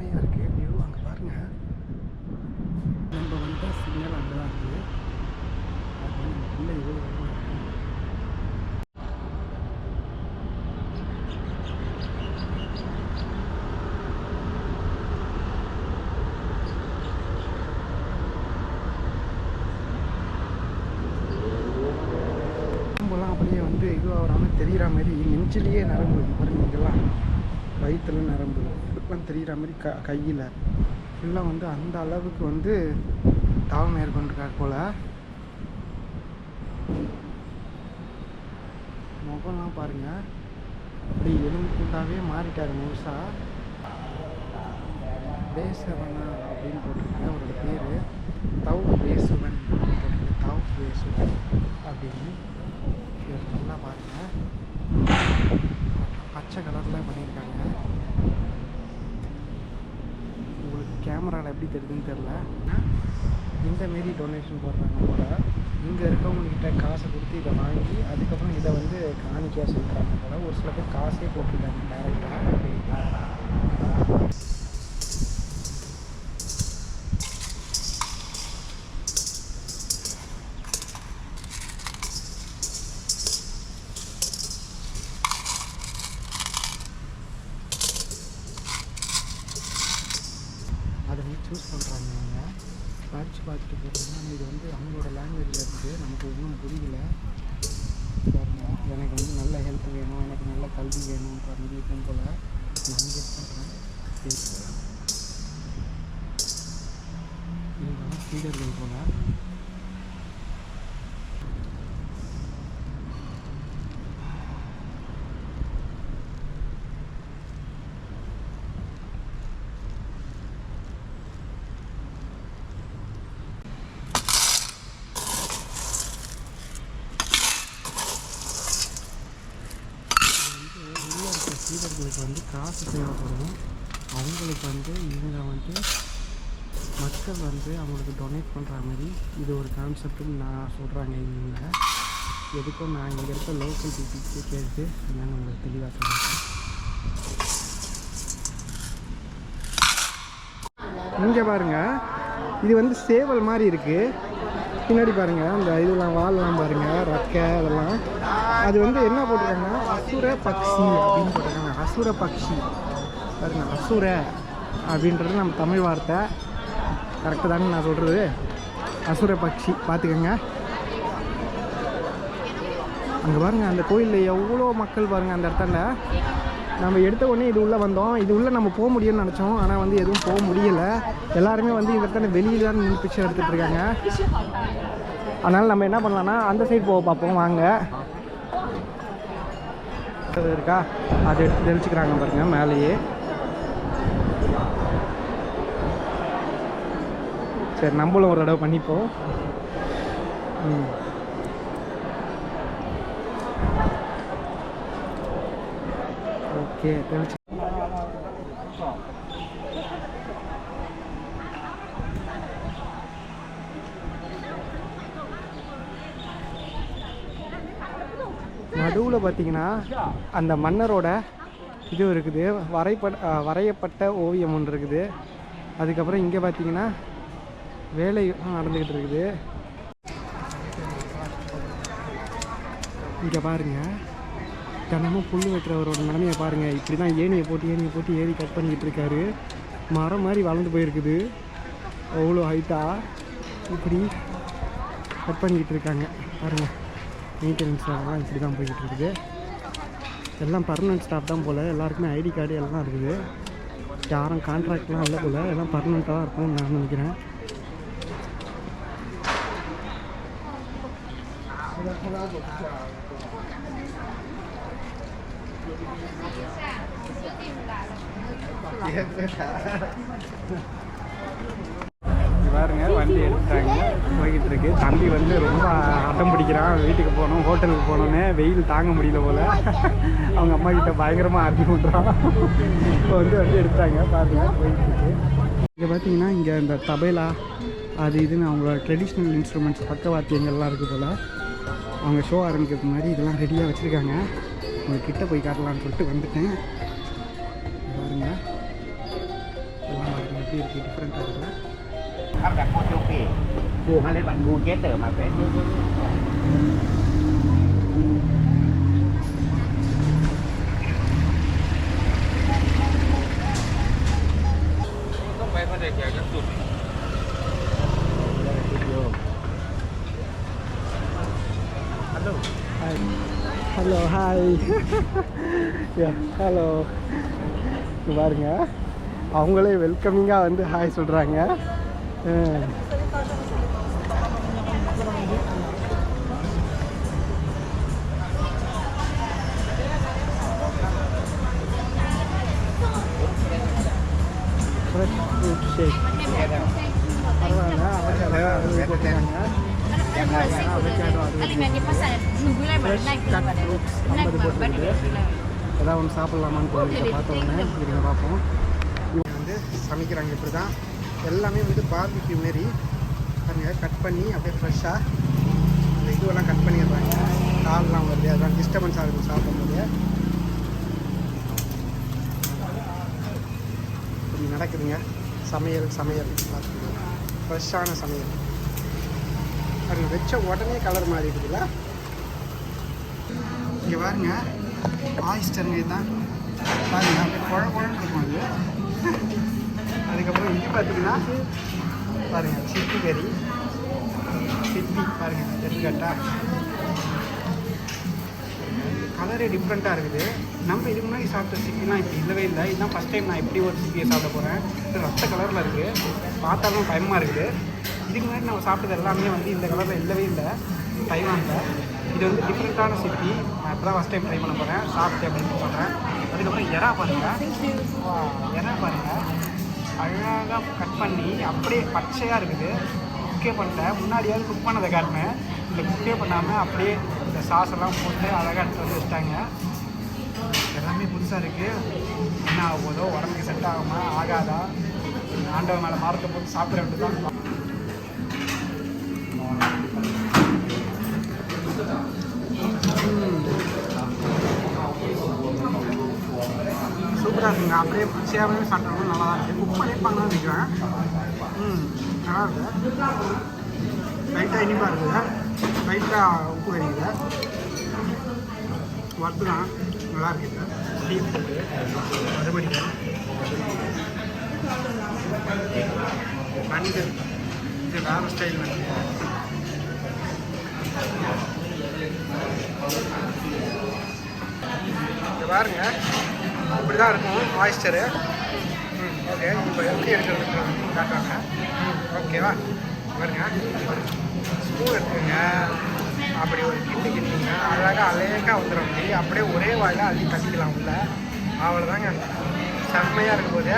செம்மையாக இருக்குது வியூ அங்கே பாருங்கள் நம்ம வந்த சிக்னல் அங்கே தான் இருக்குது அது உள்ள இவ்வளோ அப்படியே வந்து இதுவாகாமல் தெரிகிற மாதிரி நெஞ்சிலேயே நரம்பு இங்கெல்லாம். வயிற்றுல நரம்பு இதெல்லாம் தெரிகிற மாதிரி க கையில். ஃபுல்லாக வந்து அந்த அளவுக்கு வந்து தாவம் மேற்கொண்டிருக்காரு போல். முகம்லாம் பாருங்கள் அப்படி எலும்பு கூண்டாவே மாறிட்டார் முழுசாக பேசவனா அப்படின்னு போட்டிருக்கு அவரோட பேர் தவ் பேசுவன் அப்படின்னு போட்டிருக்கு தவ் பேசுவன் அப்படின்னு இவர் நல்லா பாருங்க பச்சை கலரில் பண்ணியிருக்காங்க உங்களுக்கு கேமராவில் எப்படி தெரியுதுன்னு தெரில இந்த டொனேஷன் போடுறாங்க கூட இங்கே இருக்கவங்கக்கிட்ட காசை கொடுத்து இதை வாங்கி அதுக்கப்புறம் இதை வந்து காணிக்கையாக சொல்கிறாங்க போல. ஒரு சில பேர் காசே போட்டிருக்காங்க டேரெக்டாக புரியல. எனக்கு வந்து நல்ல ஹெல்த் வேணும் எனக்கு நல்ல கல்வி வேணுன்ற மாதிரி இருக்கும் போல். நான் இங்கே பண்ணுறேன் இவங்க ஃபீடர்கள் போல். சீடர்களுக்கு வந்து காசு தேவைப்படும் அவங்களுக்கு வந்து இவங்க வந்து மக்கள் வந்து அவங்களுக்கு டொனேட் பண்ணுற மாதிரி இது ஒரு கான்செப்ட்னு நான் சொல்கிறாங்க இவங்க. எதுக்கும் நான் இங்கே இருக்க லோக்கல் பீப்புள்ஸே கேட்டு என்னென்னு உங்களுக்கு தெளிவாக சொல்கிறேன் இங்கே பாருங்க. இது வந்து சேவல் மாதிரி இருக்குது பின்னாடி பாருங்க அந்த இதெல்லாம் வால்லாம் பாருங்க ரக்கை அதெல்லாம். அது வந்து என்ன போட்டிருக்காங்கன்னா அசுர பக்ஷி அப்படின்னு போட்டிருக்காங்க. அசுர பக்ஷி. பாருங்க அசுர அப்படின்றது நம்ம தமிழ் வார்த்தை. கரெக்டு தானே நான் சொல்கிறது அசுர பக்ஷி பார்த்துக்கோங்க. அங்கே பாருங்க அந்த கோயிலில் எவ்வளோ மக்கள் பாருங்க அந்த இடத்துல. நம்ம எடுத்த உடனே இது உள்ளே வந்தோம். இது உள்ளே நம்ம போக முடியும்னு நினச்சோம். ஆனால் வந்து எதுவும் போக முடியல. எல்லாருமே வந்து இதற்கான வெளியில் தான் நின்று பிக்சர் எடுத்துகிட்டு இருக்காங்க. அதனால் நம்ம என்ன பண்ணலாம்னா அந்த சைடு போக பார்ப்போம். வாங்க. இருக்கா? அதை எடுத்து தெளிச்சுக்கிறாங்க பாருங்கள் மேலேயே. சரி நம்மளும் ஒரு தடவை பண்ணிப்போம். ம். ஓகே தெளிச்சு நடுவில் பார்த்தீங்கன்னா அந்த மன்னரோட இது இருக்குது. வரைப்பட வரையப்பட்ட ஓவியம் ஒன்று இருக்குது. அதுக்கப்புறம் இங்கே பார்த்தீங்கன்னா வேலை நடந்துக்கிட்டு இருக்குது. இங்கே பாருங்கள் தினமும் புல் வெட்டுறவரோட நிலைமையை பாருங்க. இப்படி தான் ஏணியை போட்டு ஏணியை போட்டு ஏறி கட் பண்ணிக்கிட்டு இருக்காரு. மரம் மாதிரி வளர்ந்து போயிருக்குது. அவ்வளோ ஹைட்டாக இப்படி கட் பண்ணிக்கிட்டு இருக்காங்க. பாருங்கள் மெயின்டெனன்ஸ் இப்படி தான் போய்கிட்டு இருக்குது. எல்லாம் பர்மனெண்ட் ஸ்டாஃப் தான் போல். எல்லாருக்குமே ஐடி கார்டு எல்லாம் இருக்குது. யாரும் கான்ட்ராக்ட்லாம் இல்லை போல். எல்லாம் பர்மனெண்ட்டாக தான் இருக்கும்னு நான் நினைக்கிறேன். இங்க பாருங்க வண்டி எடுத்துட்டாங்க. போய்கிட்டு இருக்கு. தம்பி வந்து ரொம்ப அட்டம் பிடிக்கிறான். வீட்டுக்கு போகணும் ஹோட்டலுக்கு போகணுன்னு வெயில் தாங்க முடியல போல. அவங்க அம்மா கிட்ட பயங்கரமாக அடி பண்ணுறான் இப்போ வந்து வண்டி எடுத்தாங்க பாருங்க போயிட்டு இருக்கு. இங்கே பார்த்தீங்கன்னா இங்கே இந்த தபேலா அது இதுன்னு அவங்களோட ட்ரெடிஷ்னல் இன்ஸ்ட்ருமெண்ட்ஸ் பக்கவாத்தியங்கள்லாம் இருக்குது போல். அவங்க ஷோ ஆரம்பிக்கிறதுக்கு முன்னாடி இதெல்லாம் ரெடியாக வச்சுருக்காங்க. உங்கள் கிட்ட போய் காட்டலாம்னு சொல்லிட்டு வந்துட்டேன் பாருங்க எப்படி இருக்குது டிஃப்ரெண்ட்டாக இருக்குல்ல áp Hi. Hello, hi. yeah, hello. பாருங்க அவங்களே வெல்கமிங்காக வந்து ஹாய் சொல்கிறாங்க ஃப்ரெஷ் ஃப்ரூட் ஷேக் பரவாயில்ல அவங்க ஏதாவது ஒன்று சாப்பிட்லாமான்னு தோணுது பார்த்த உடனே பார்ப்போம் இவங்க வந்து சமைக்கிறாங்க இப்படி தான் எல்லாமே வந்து பார்பிக்யூ மாரி பாருங்க கட் பண்ணி அப்படியே ஃப்ரெஷ்ஷாக அந்த இதுவெல்லாம் கட் பண்ணிடுறாங்க கால்லாம் வருது அதெல்லாம் டிஸ்டர்பன்ஸ் ஆகுது சாப்பிடும்போது இப்படி நடக்குதுங்க சமையல் சமையல் பார்த்துக்கோங்க ஃப்ரெஷ்ஷான சமையல் பாருங்க வச்ச உடனே கலர் மாறிடுதுல்ல? இங்கே பாருங்க ஆயிஸ்டருங்க இதுதான் பாருங்க அப்படியே குழ குழன்னு இருக்கும் அது. அதுக்கப்புறம் இங்கே பார்த்தீங்கன்னா பாருங்க சிப்பி கறி. சிப்பி பாருங்க எடுத்துக்காட்டா கலரே டிஃப்ரெண்ட்டாக இருக்குது. நம்ம இதுக்கு முன்னாடி சாப்பிட்ட சிப்பிலாம் இப்படி இல்லவே இல்லை. இதுதான் ஃபஸ்ட் டைம் நான் இப்படி ஒரு சிப்பியை சாப்பிட போகிறேன் இது ரத்த கலரில் இருக்குது பார்த்தாலும் பயமாக இருக்குது. இதுக்கு முன்னாடி நம்ம சாப்பிட்டது எல்லாமே வந்து இந்த கலரில் இல்லவே இல்லை. தைவானில். இது வந்து டிஃப்ரெண்ட்டான சிட்டி நான் இப்போ தான் ஃபஸ்ட் டைம் ட்ரை பண்ண போகிறேன் சாப்பிட்டு அப்படின்னு சொல்கிறேன் அதுக்கப்புறம் எறா பாருங்கள் எறா பாருங்கள் அழகாக கட் பண்ணி அப்படியே பச்சையாக இருக்குது. குக்கே பண்ணல. முன்னாடியாவது குக் பண்ணதை காட்டினேன். இந்த குக்கே பண்ணாமல் அப்படியே இந்த சாஸ் எல்லாம் போட்டு அழகாக எடுத்து வந்து வச்சிட்டாங்க. எல்லாமே புதுசாக இருக்குது என்ன ஆக போதோ உடம்புக்கு செட் ஆகுமா ஆகாதா? ஆண்டவன் மேலே மாரத்தை போட்டு சாப்பிட தான் சூப்பராக இருக்குங்க. அப்படியே பச்சையாகவே சாப்பிட்றது நல்லா தான் இருக்குது உப்பு பண்ணியிருப்பாங்கன்னு நினைக்கிறேன். ம் நல்லா இருக்கு. லைட்டாக இனிப்பாக இருக்குது லைட்டாக உப்பு கறிக்குது வறுத்து தான் நல்லா இருக்குது டீ மறுபடியும் நண்டு இது வேறு ஸ்டைல் நண்டு பாருங்க. இப்படி தான் இருக்கும் மாய்ஸ்டரு ம் ஓகே இப்போ எப்படி எடுக்கிறது காட்டுறாங்க. ம் ஓகேவா பாருங்க. ஸ்பூன் எடுத்துக்கோங்க. அப்படி ஒரு கிண்டு கிண்டிங்க அழகாக அழகாக வந்துடும் அப்படி அப்படியே ஒரே வாயில் அள்ளி கட்டிக்கலாம் உள்ள. அவ்வளோதாங்க செம்மையாக இருக்கும்போது